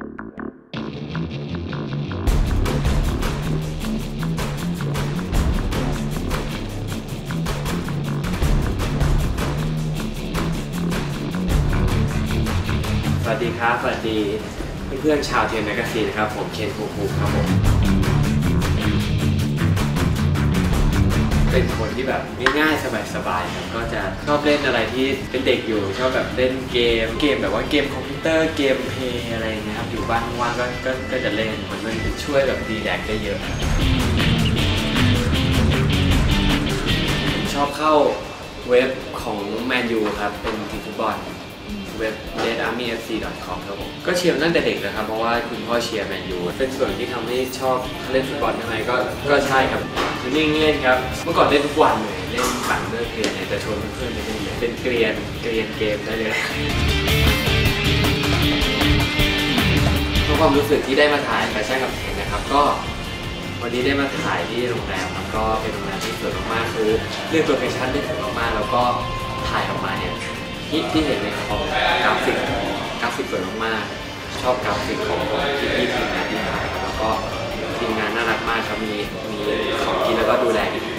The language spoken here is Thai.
สวัสดีครับ สวัสดีเพื่อนๆชาวเทียนแมกซีนนะครับ ผมเคนภูภูครับผม เป็นคนที่แบบง่ายๆสบายๆครับก็จะชอบเล่นอะไรที่เป็นเด็กอยู่ ชอบแบบเล่นเกม เกมแบบว่าเกมคอมพิวเตอร์เกมเพย์อะไรอย่างเงี้ยครับอยู่บ้านว่างก็ก็ก็จะเล่นมันมันช่วยแบบดีแลกซ์ได้เยอะครับผมชอบเข้าเว็บของแมนยูครับเป็นทีมฟุตบอลเว็บ redarmyfc.com ครับผมก็เชียร์ตั้งแต่เด็กนะครับ เพราะว่าคุณพ่อเชียร์แมนยูเป็นส่วนที่ทำให้ชอบเล่นฟุตบอลยังไงก็ก็ใช่ครับ คือนิ่งเล่นครับ เมื่อก่อนเล่นทุกวันเลยเล่นหลังเลิกเรียนเนี่ยจะชวนเพื่อนๆไปเล่นเลยเป็นเกรียนเกรียนเกมได้เลยเพราะความรู้สึกที่ได้มาถ่ายแฟชั่นกับเทนนะครับก็วันนี้ได้มาถ่ายที่โรงแรมครับก็เป็นโรงแรมที่สวยมากๆคือเรื่องโลเคชั่นได้สวยมากๆแล้วก็ถ่ายออกมาเนี่ยที่ที่เห็นเลยครับผมกราฟิกกราฟิกสวยมากๆชอบกราฟิกของที่ที่ทีมงานที่ถ่ายแล้วก็ทีมงานน่ารักมากครับมีมี ขอ